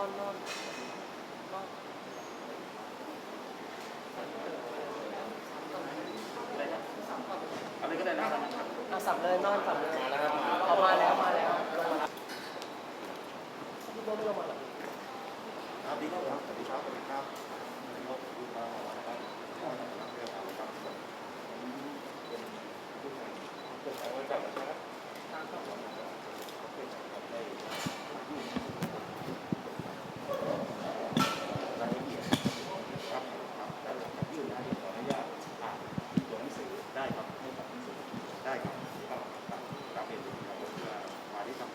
อนนอนนอนอะไรก็ได้นะเอาสับเลยนอนสับเลยเอามาแล้วมาแล้วลงมาแล้วพี่โบ๊ทไม่ลงมาหรอครับดีครับสวัสดีครับสวัสดีครับรถดูมานะครับเรื่องอะไรครับเป็นผู้แทนเป็นอะไรกันนะครับทางเข้าของเป็นของในรายละเอียดครับครับแล้วหลังจากยื่นนะขออนุญาตอ่านตัวหนังสือได้ครับให้กับหนังสือได้ครับครับครับครับเป็นครับผมมาที่ทำ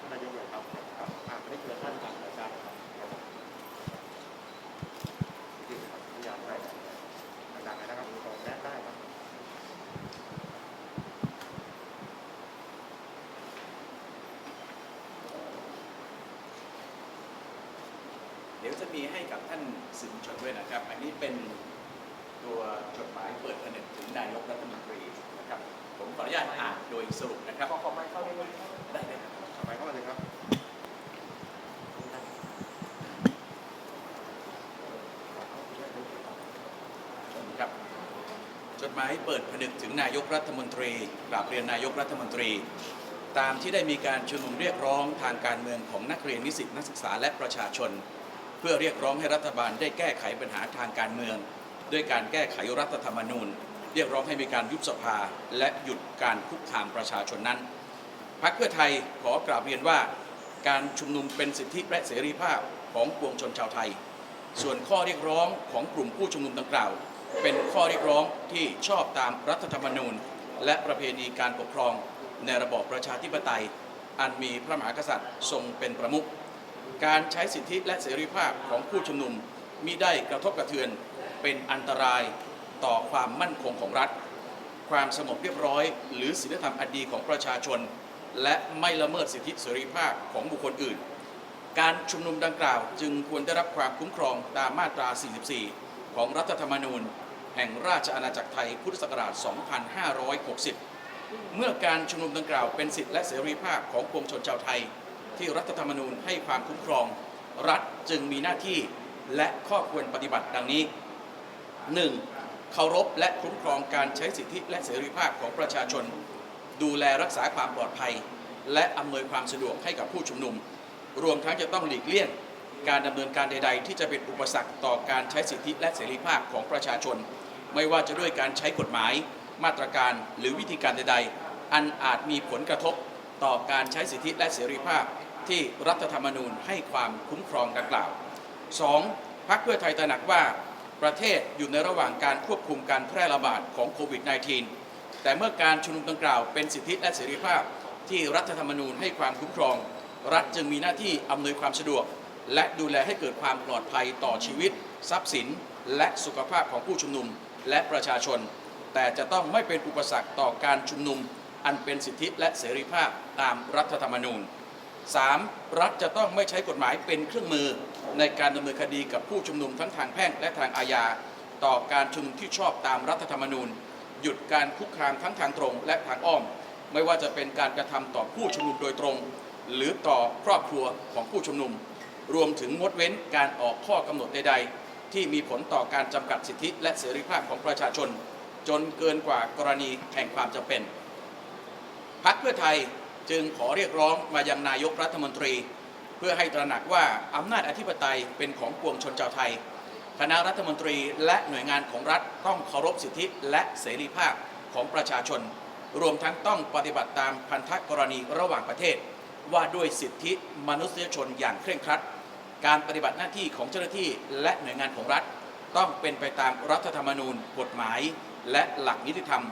ท่านนายกเลยครับครับอ่านไม่เกินท่านครับอาจารย์ครับครับ ที่ครับพยายามได้ดังๆนะครับตรงแรกได้ครับ เดี๋ ยวจะมีให้กับท่านสื่อมวลชนด้วยนะครับ อันนี้เป็นตัวจดหมายเปิดผนึกถึงนายกรัฐมนตรีนะครับ ผมขออนุญาตอ่านโดยสรุปนะครับขอขอไม้เข้าได้ไหมได้เลยครับทำไมเข้ามาเลยครับครับ จดหมายเปิดผนึกถึงนายกรัฐมนตรีกราบเรียนนายกรัฐมนตรีตามที่ได้มีการชุมนุมเรียกร้องทางการเมืองของนักเรียนนิสิตนักศึกษาและประชาชน เพื่อเรียกร้องให้รัฐบาลได้แก้ไขปัญหาทางการเมือง ด้วยการแก้ไขรัฐธรรมนูญ เรียกร้องให้มีการยุบสภาและหยุดการคุกคามประชาชนนั้นพรรคเพื่อไทยขอกราบเรียนว่า การชุมนุมเป็นสิทธิและเสรีภาพของปวงชนชาวไทย ส่วนข้อเรียกร้องของกลุ่มผู้ชุมนุมดังกล่าว เป็นข้อเรียกร้องที่ชอบตามรัฐธรรมนูญ และประเพณีการปกครอง ในระบอบประชาธิปไตย อันมีพระมหากษัตริย์ทรงเป็นประมุข การใช้สิทธิและเสรีภาพของผู้ชุมนุมมิได้กระทบกระเทือนเป็นอันตรายต่อความมั่นคงของรัฐ ความสงบเรียบร้อย หรือศีลธรรมอันดีของประชาชน และไม่ละเมิดสิทธิเสรีภาพของบุคคลอื่น การชุมนุมดังกล่าว จึงควรได้รับความคุ้มครองตามมาตรา 44 ของรัฐธรรมนูญ แห่งราชอาณาจักรไทยพุทธศักราช 2560 เมื่อการชุมนุมดังกล่าวเป็นสิทธิและเสรีภาพของปวงชนชาวไทย ที่รัฐธรรมนูญให้ความคุ้มครอง รัฐจึงมีหน้าที่และข้อควรปฏิบัติดังนี้ 1. เคารพและคุ้มครองการใช้สิทธิและเสรีภาพของประชาชน ดูแลรักษาความปลอดภัย และอำนวยความสะดวกให้กับผู้ชุมนุม รวมทั้งจะต้องหลีกเลี่ยง การดำเนินการใด ๆ ที่จะเป็นอุปสรรคต่อการใช้สิทธิและเสรีภาพของประชาชน ไม่ว่าจะด้วยการใช้กฎหมาย มาตรการหรือวิธีการใด ๆ อันอาจมีผลกระทบต่อการใช้สิทธิและเสรีภาพ ที่รัฐธรรมนูญให้ความคุ้มครองดังกล่าว 2. พักเพื่อไทยตระหนักว่าประเทศอยู่ในระหว่างการควบคุมการแพร่ระบาดของโควิด -19 แต่เมื่อการชุมนุมดังกล่าวเป็นสิทธิและเสรีภาพที่รัฐธรรมนูญให้ความคุ้มครอง รัฐจึงมีหน้าที่อำนวยความสะดวก และดูแลให้เกิดความปลอดภัยต่อชีวิต ทรัพย์สิน และสุขภาพของผู้ชุมนุมและประชาชน แต่จะต้องไม่เป็นอุปสรรคต่อการชุมนุม อันเป็นสิทธิและเสรีภาพตามรัฐธรรมนูญ 3. รัฐจะต้องไม่ใช้กฎหมายเป็นเครื่องมือ ในการดำเนินคดีกับผู้ชุมนุมทั้งทางแพ่งและทางอาญา ต่อการชุมนุมที่ชอบตามรัฐธรรมนูญ หยุดการคุกคามทั้งทางตรงและทางอ้อม ไม่ว่าจะเป็นการกระทำต่อผู้ชุมนุมโดยตรง หรือต่อครอบครัวของผู้ชุมนุม รวมถึงงดเว้นการออกข้อกำหนดใด ๆ ที่มีผลต่อการจำกัดสิทธิและเสรีภาพของประชาชน จนเกินกว่ากรณีแห่งความจำเป็นพักเพื่อไทย จึงขอเรียกร้องมายังนายกรัฐมนตรี เพื่อให้ตระหนักว่าอำนาจอธิปไตยเป็นของปวงชนชาวไทย คณะรัฐมนตรีและหน่วยงานของรัฐต้องเคารพสิทธิและเสรีภาพของประชาชน รวมทั้งต้องปฏิบัติตามพันธกรณีระหว่างประเทศ ว่าด้วยสิทธิมนุษยชนอย่างเคร่งครัด การปฏิบัติหน้าที่ของเจ้าหน้าที่และหน่วยงานของรัฐ ต้องเป็นไปตามรัฐธรรมนูญ กฎหมาย และหลักนิติธรรม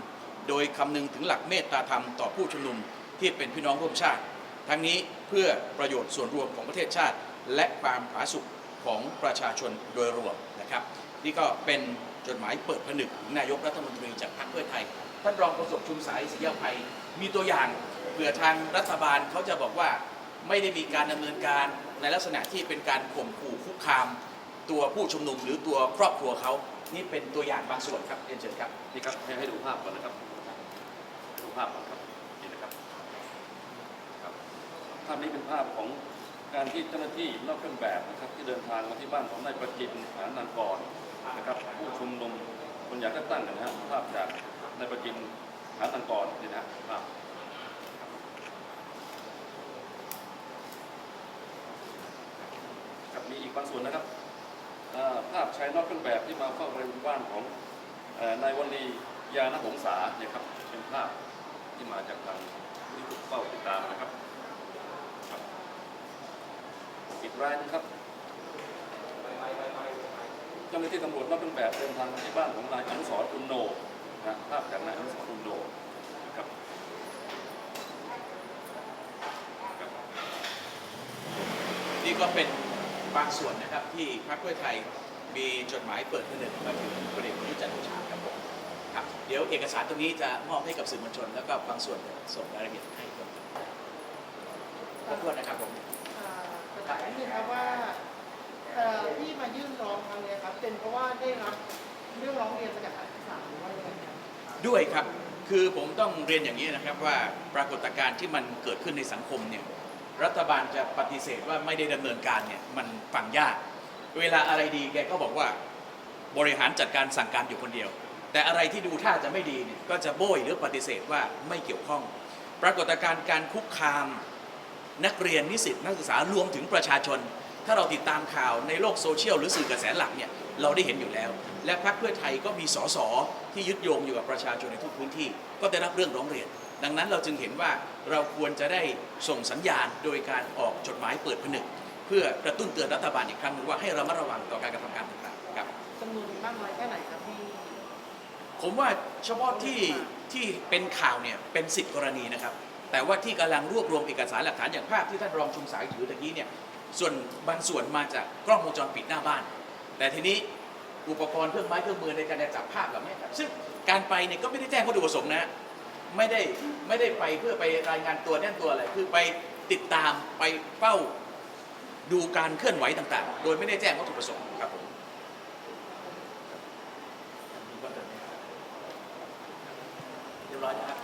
โดยคำนึงถึงหลักเมตตาธรรมต่อผู้ชุมนุม ที่เป็นพี่น้องร่วมชาติ ทั้งนี้เพื่อประโยชน์ส่วนรวมของประเทศชาติ และความผาสุกของประชาชนโดยรวมนะครับนี่ก็เป็นจดหมายเปิดผนึกถึงนายกรัฐมนตรีจากพรรคเพื่อไทย ท่านรองโฆษกชุมสายศรียาภัยมีตัวอย่างเผื่อทางรัฐบาลเขาจะบอกว่าไม่ได้มีการดำเนินการในลักษณะที่เป็นการข่มขู่คุกคาม ตัวผู้ชุมนุมหรือตัวครอบครัวเขานี่เป็นตัวอย่างบางส่วนครับเรียนเชิญครับนี่ครับให้ให้ดูภาพก่อนนะครับดูภาพก่อนครับนี่นะครับครับ ภาพนี้เป็นภาพของการที่เจ้าหน้าที่นอกเครื่องแบบนะครับที่เดินทางมาที่บ้านของนายประจินหานันกรนะครับผู้ชุมนุมคนอยากเลือกตั้งกันนะฮะภาพจากนายประจินหานันกรนี่นะฮะภาพครับมีอีกบางส่วนนะครับภาพชายนอกเครื่องแบบที่มาเฝ้าบริเวณบ้านของนายวันลียานหงษาเนี่ยครับเป็นภาพที่มาจากทางที่เฝ้าติดตามนะครับ อีก รายนึงครับเจ้าหน้าที่ตำรวจนอกเครื่องแบบเดินทางมาที่บ้านของนายอนุสรณ์อุนโนนะภาพจากนายอนุสรณ์อุนโนนะครับนี่ก็เป็นบางส่วนนะครับที่พรรคเพื่อไทยมีจดหมายเปิดผนึกมาถึงพลเอกประยุทธ์จันทร์โอชาครับผมครับเดี๋ยวเอกสารตรงนี้จะมอบให้กับสื่อมวลชน แล้วก็บางส่วนส่งรายละเอียดให้ครับขอบคุณนะครับผม อ่าประกาศนิดนึงครับว่าเอ่อที่มายื่นร้องครั้งเนี้ยครับ เป็นเพราะว่าได้รับเรื่องร้องเรียนมาจากศาลหรือว่ายังไงครับด้วยครับ คือผมต้องเรียนอย่างนี้นะครับว่าปรากฏการณ์ที่มันเกิดขึ้นในสังคมเนี่ย รัฐบาลจะปฏิเสธว่าไม่ได้ดำเนินการเนี่ยมันฟังยาก เวลาอะไรดีแกก็บอกว่าบริหารจัดการสั่งการอยู่คนเดียว แต่อะไรที่ดูท่าจะไม่ดีเนี่ยก็จะโบยหรือปฏิเสธว่าไม่เกี่ยวข้อง ปรากฏการณ์การคุกคาม นักเรียนนิสิตนักศึกษารวมถึงประชาชน ถ้าเราติดตามข่าวในโลกโซเชียลหรือสื่อกระแสหลักเนี่ยเราได้เห็นอยู่แล้ว และพรรคเพื่อไทยก็มีสสที่ยึดโยงอยู่กับประชาชนในทุกพื้นที่ ก็ได้รับเรื่องร้องเรียน ดังนั้นเราจึงเห็นว่าเราควรจะได้ส่งสัญญาณโดยการออกจดหมายเปิดผนึก เพื่อกระตุ้นเตือนรัฐบาลอีกครั้งหนึงว่าให้ระมัดระวังต่อการกระทำการต่างๆครับจำนวนมากน้อยแค่ไหนครับที่ผมว่าเฉพาะที่ที่เป็นข่าวเนี่ยเป็นสิบกรณีนะครับ แต่ว่าที่กำลังรวบรวมเอกสารหลักฐานอย่างภาพที่ท่านรองชุมสายถือตะกี้เนี่ยส่วนบางส่วนมาจากกล้องวงจรปิดหน้าบ้าน แต่ทีนี้อุปกรณ์เครื่องไม้เครื่องมือในการจะจับภาพแบบนี้ครับซึ่งการไปเนี่ยก็ไม่ได้แจ้งวัตถุประสงค์นะไม่ได้ไม่ได้ไปเพื่อไปรายงานตัวแน่นตัวอะไรคือไปติดตามไปเฝ้าดูการเคลื่อนไหวต่างๆ โดยไม่ได้แจ้งวัตถุประสงค์ครับผมเรียบร้อยนะครับ